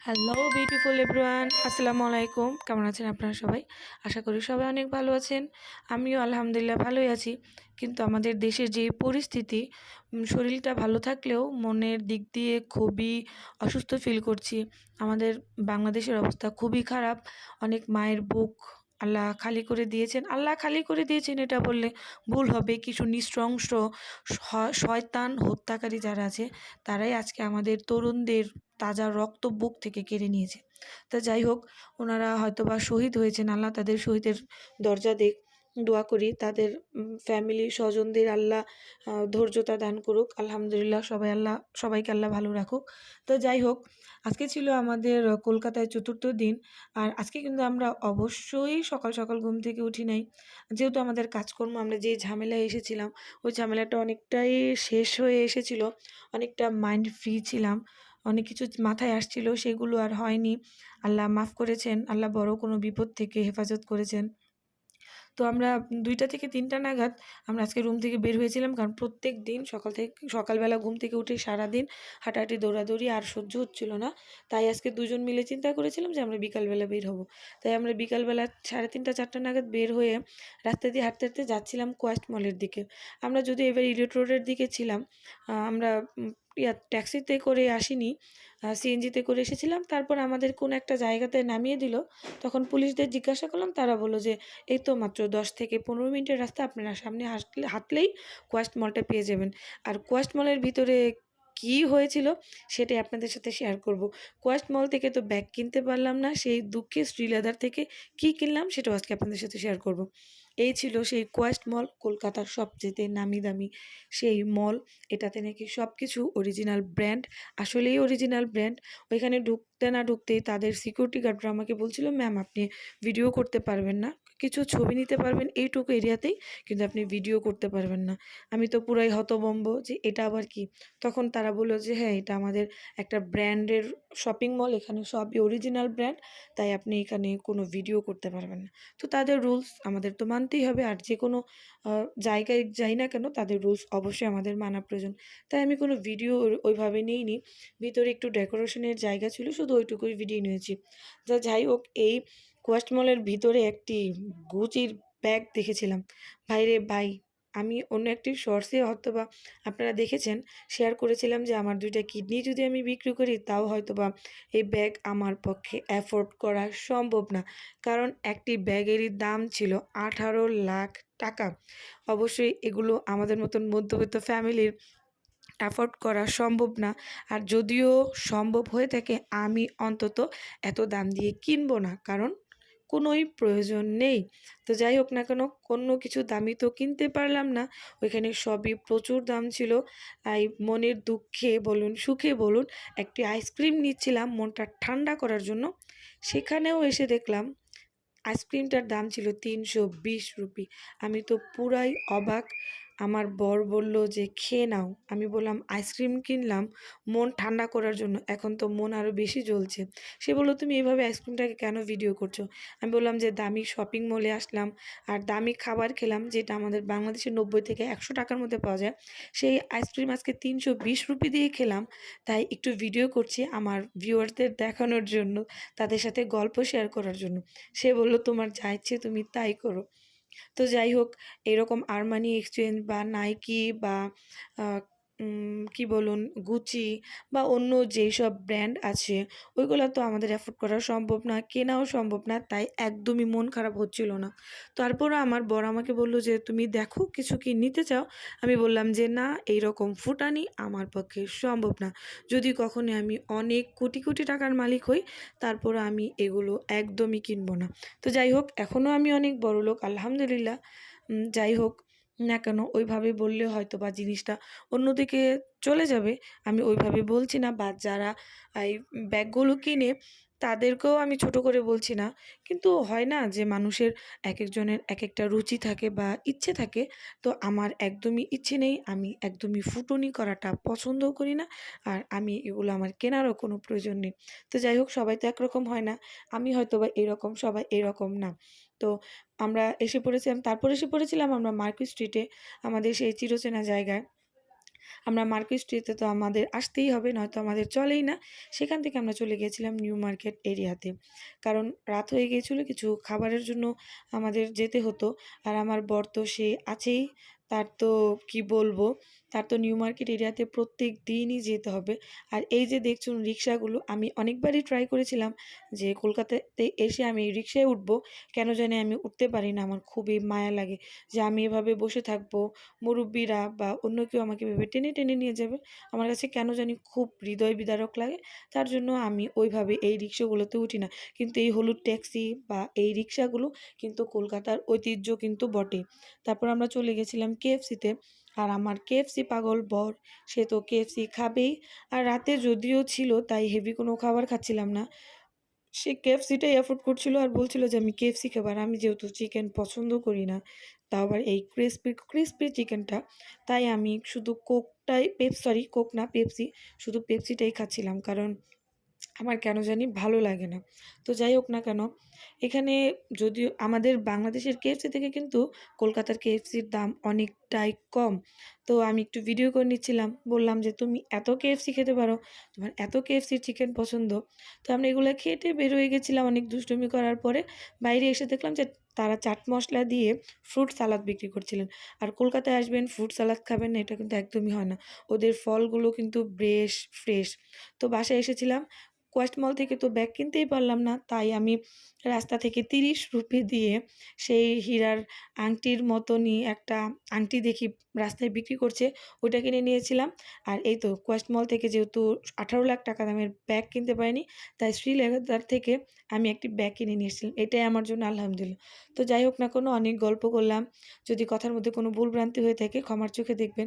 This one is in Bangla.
হ্যালো বিউটিফুল এভরিওয়ান আসসালামু আলাইকুম কেমন আছেন আপনারা সবাই? আশা করি সবাই অনেক ভালো আছেন। আমিও আলহামদুলিল্লাহ ভালোই আছি। কিন্তু আমাদের দেশের যে পরিস্থিতি শরীরটা ভালো থাকলেও মনের দিক দিয়ে খুবই অসুস্থ ফিল করছি। আমাদের বাংলাদেশের অবস্থা খুবই খারাপ। অনেক মায়ের বুক আল্লাহ খালি করে দিয়েছেন। আল্লাহ খালি করে দিয়েছেন এটা বললে ভুল হবে। কিছু নিঃসংস শয়তান হত্যাকারী যারা আছে, তারাই আজকে আমাদের তরুণদের তাজা রক্ত বুক থেকে কেড়ে নিয়েছে। তা যাই হোক, ওনারা হয়তোবা শহীদ হয়েছেন। আল্লাহ তাদের শহীদের দরজা দেখ দোয়া করি। তাদের ফ্যামিলি স্বজনদের আল্লাহ ধৈর্যতা দান করুক। আলহামদুলিল্লাহ সবাই আল্লাহ, সবাইকে আল্লাহ ভালো রাখুক। তো যাই হোক, আজকে ছিল আমাদের কলকাতায় চতুর্থ দিন। আর আজকে কিন্তু আমরা অবশ্যই সকাল সকাল ঘুম থেকে উঠি নাই। যেহেতু আমাদের কাজকর্ম, আমরা যে ঝামেলায় এসেছিলাম, ওই ঝামেলাটা অনেকটাই শেষ হয়ে এসেছিল। অনেকটা মাইন্ড ফ্রি ছিলাম। অনেক কিছু মাথায় আসছিল, সেগুলো আর হয়নি। আল্লাহ মাফ করেছেন। আল্লাহ বড় কোনো বিপদ থেকে হেফাজত করেছেন। তো আমরা দুইটা থেকে তিনটা নাগাদ আমরা আজকে রুম থেকে বের হয়েছিলাম। কারণ প্রত্যেক দিন সকাল থেকে, সকালবেলা ঘুম থেকে উঠে সারাদিন হাঁটাহাঁটি, দৌড়াদৌড়ি আর সহ্য হচ্ছিল না। তাই আজকে দুজন মিলে চিন্তা করেছিলাম যে আমরা বিকালবেলা বের হব। তাই আমরা বিকালবেলা সাড়ে তিনটা, চারটা নাগাদ বের হয়ে রাস্তা দিয়ে হাঁটতে হাঁটতে যাচ্ছিলাম কোয়াস্ট মলের দিকে। আমরা যদি এবার ইলিয়ট রোডের দিকে ছিলাম আমরা ট্যাক্সিতে করে আসিনি সিএনজিতে করে এসেছিলাম। তারপর আমাদের কোন একটা জায়গাতে নামিয়ে দিল। তখন পুলিশদের জিজ্ঞাসা করলাম, তারা বলল যে, এই তো মাত্র দশ থেকে পনেরো মিনিটের রাস্তা, আপনারা সামনে হাঁটলে, হাঁটলেই কোয়েস্ট মলটা পেয়ে যাবেন। আর কোয়েস্ট মলের ভিতরে কী হয়েছিল, সেটাই আপনাদের সাথে শেয়ার করব। কোয়েস্ট মল থেকে তো ব্যাগ কিনতে পারলাম না, সেই দুঃখে শ্রীলেদার থেকে কী কিনলাম, সেটাও আজকে আপনাদের সাথে শেয়ার করব। এই ছিল সেই কোয়েস্ট মল কলকাতার সবচেয়ে নামি দামি সেই মল এটাতে নাকি সব কিছু অরিজিনাল ব্র্যান্ড আসলেই অরিজিনাল ব্র্যান্ড ওইখানে ঢুকতে না ঢুকতেই তাদের সিকিউরিটি গার্ডরা আমাকে বলছিল ম্যাম আপনি ভিডিও করতে পারবেন না। কিছু ছবি নিতে পারবেন এইটুকু এরিয়াতেই, কিন্তু আপনি ভিডিও করতে পারবেন না। আমি তো পুরাই হতবম্ব যে এটা আবার কি? তখন তারা বলল যে হ্যাঁ এটা আমাদের একটা ব্র্যান্ডের শপিং মল এখানে সবই অরিজিনাল ব্র্যান্ড তাই আপনি এখানে কোনো ভিডিও করতে পারবেন না। তো তাদের রুলস আমাদের তো মানতেই হবে, আর যে কোনো জায়গায় যাই না কেন, তাদের রুলস অবশ্যই আমাদের মানা প্রয়োজন। তাই আমি কোনো ভিডিও ওইভাবে নিইনি। ভিতরে একটু ডেকোরেশনের জায়গা ছিল, শুধু ওইটুকুই ভিডিও নিয়েছি। যা যাই হোক, এই কোয়েস্ট মলের ভিতরে একটি গুচির ব্যাগ দেখেছিলাম। ভাইরে ভাই, আমি অন্য একটি শর্টসে হয়তোবা আপনারা দেখেছেন শেয়ার করেছিলাম যে আমার দুইটা কিডনি যদি আমি বিক্রি করি, তাও হয়তোবা এই ব্যাগ আমার পক্ষে অ্যাফোর্ড করা সম্ভব না। কারণ একটি ব্যাগেরই দাম ছিল আঠারো লাখ টাকা। অবশ্যই এগুলো আমাদের মতন মধ্যবিত্ত ফ্যামিলির অ্যাফোর্ড করা সম্ভব না। আর যদিও সম্ভব হয়ে থাকে, আমি অন্তত এত দাম দিয়ে কিনবো না। কারণ কোনোই প্রয়োজন নেই। তো যাই হোক না কেন কোনো কিছু দামি তো কিনতে পারলাম না। ওইখানে সবই প্রচুর দাম ছিল। তাই মনের দুঃখে বলুন, সুখে বলুন, একটি আইসক্রিম নিচ্ছিলাম মনটা ঠান্ডা করার জন্য। সেখানেও এসে দেখলাম আইসক্রিমটার দাম ছিল তিনশো বিশ রুপি। আমি তো পুরাই অবাক। আমার বর বলল যে, খেয়ে নাও। আমি বললাম, আইসক্রিম কিনলাম, মন ঠান্ডা করার জন্য। এখন তো মন আরও বেশি জ্বলছে। সে বলল, তুমি এভাবে আইসক্রিমটাকে কেন ভিডিও করছ? আমি বললাম যে, দামি শপিং মলে আসলাম আর দামি খাবার খেলাম, যেটা আমাদের বাংলাদেশে নব্বই থেকে একশো টাকার মধ্যে পাওয়া যায়। সেই আইসক্রিম আজকে তিনশো বিশ রুপি দিয়ে খেলাম, তাই একটু ভিডিও করছি আমার ভিউয়ারদের দেখানোর জন্য, তাদের সাথে গল্প শেয়ার করার জন্য। সে বলল, তোমার যা ইচ্ছে তুমি তাই করো। তো যাই হোক এরকম আরমানি এক্সচেঞ্জ বা নাইকি বা কি বলুন গুচি বা অন্য যেই সব ব্র্যান্ড আছে, ওইগুলো তো আমাদের অ্যাফোর্ড করা সম্ভব না, কেনাও সম্ভব না, তাই একদমই মন খারাপ হচ্ছিল না। তারপরও আমার বর আমাকে বলল যে, তুমি দেখো কিছু কি নিতে চাও? আমি বললাম যে, না এই রকম ফুটানি আমার পক্ষে সম্ভব না। যদি কখনো আমি অনেক কোটি কোটি টাকার মালিক হই তারপর আমি এগুলো একদমই কিনবো না। তো যাই হোক এখনও আমি অনেক বড় লোক আলহামদুলিল্লাহ যাই হোক না কেন ওইভাবে বললে হয়তো বা জিনিসটা অন্যদিকে চলে যাবে। আমি ওইভাবে বলছি না, বা যারা এই ব্যাগগুলো কিনে তাদেরকেও আমি ছোট করে বলছি না। কিন্তু হয় না যে মানুষের এক একজনের এক একটা রুচি থাকে বা ইচ্ছে থাকে, তো আমার একদমই ইচ্ছে নেই। আমি একদমই ফুটনি করাটা পছন্দও করি না আর আমি এগুলো আমার কেনারও কোনো প্রয়োজন নেই। তো যাই হোক, সবাই তো একরকম হয় না। আমি হয়তো বা এরকম, সবাই এরকম না। তো আমরা এসে পড়েছিলাম, তারপর এসে পড়েছিলাম আমরা মার্কেট স্ট্রিটে, আমাদের সেই চিরচেনা জায়গায়। আমরা মার্কেট স্ট্রিটে তো আমাদের আসতেই হবে, নয়তো আমাদের চলেই না। সেখান থেকে আমরা চলে গিয়েছিলাম নিউ মার্কেট এরিয়াতে। কারণ রাত হয়ে গিয়েছিল, কিছু খাবারের জন্য আমাদের যেতে হতো। আর আমার বর তো সে আছেই, তার তো কি বলব? তার তো নিউ মার্কেট এরিয়াতে প্রত্যেক দিনই যেতে হবে। আর এই যে দেখছুন রিক্সাগুলো, আমি অনেকবারই ট্রাই করেছিলাম যে কলকাতাতে এসে আমি রিক্সায় উঠবো, কেন জানি আমি উঠতে পারি না, আমার খুবই মায়া লাগে যে আমি এভাবে বসে থাকব, মুরব্বিরা বা অন্য কেউ আমাকে এভাবে টেনে টেনে নিয়ে যাবে, আমার কাছে কেন জানি খুব হৃদয় বিদারক লাগে, তার জন্য আমি ওইভাবে এই রিক্সাগুলোতে উঠি না। কিন্তু এই হলুদ ট্যাক্সি বা এই রিক্সাগুলো কিন্তু কলকাতার ঐতিহ্য কিন্তু বটে তারপর আমরা চলে গেছিলাম কেএফসিতে আর আমার কেএফসি পাগল বর, সে তো কেএফসি খাবেই। আর রাতে যদিও ছিল, তাই হেভি কোনো খাবার খাচ্ছিলাম না। সে কেএফসিটাই অ্যাফোর্ড করছিল আর বলছিল যে, আমি কেএফসি খাব আর আমি যেহেতু চিকেন পছন্দ করি না তাও আবার এই ক্রিসপি ক্রিসপি চিকেনটা তাই আমি শুধু কোকটাই পেপ সরি কোক না পেপসি শুধু পেপসিটাই খাচ্ছিলাম। কারণ আমার কেন জানি ভালো লাগে না। তো যাই হোক না কেন, এখানে যদিও আমাদের বাংলাদেশের কেএফসি থেকে কিন্তু কলকাতার কেএফসির দাম অনেকটাই কম। তো আমি একটু ভিডিও করে নিচ্ছিলাম, বললাম যে তুমি এত কেএফসি খেতে পারো, তোমার এত কেএফসির চিকেন পছন্দ। তো আমরা এগুলো খেটে বের হয়ে গেছিলাম অনেক দুষ্টুমি করার পরে, বাইরে এসে দেখলাম যে তারা চাট মশলা দিয়ে ফ্রুট সালাদ বিক্রি করছিলেন। আর কলকাতায় আসবেন ফ্রুট সালাদ খাবেন না, এটা কিন্তু একদমই হয় না। ওদের ফলগুলো কিন্তু বেশ ফ্রেশ তো বাসায় এসেছিলাম কোয়েস্ট মল থেকে তো ব্যাগ কিনতেই পারলাম না। তাই আমি রাস্তা থেকে তিরিশ রুপি দিয়ে সেই হীরার আংটির মতনই একটা আংটি দেখি রাস্তায় বিক্রি করছে, ওইটা কিনে নিয়েছিলাম। আর এই তো কোয়েস্ট মল থেকে যেহেতু আঠারো লাখ টাকা দামের ব্যাগ কিনতে পারিনি, তাই শ্রীলেদার থেকে আমি একটি ব্যাগ কিনে নিয়ে এসেছিলাম। এটাই আমার জন্য আলহামদুলিল্লাহ। তো যাই হোক না কোনো, অনেক গল্প করলাম। যদি কথার মধ্যে কোনো ভুলভ্রান্তি হয়ে থাকে, ক্ষমার চোখে দেখবেন।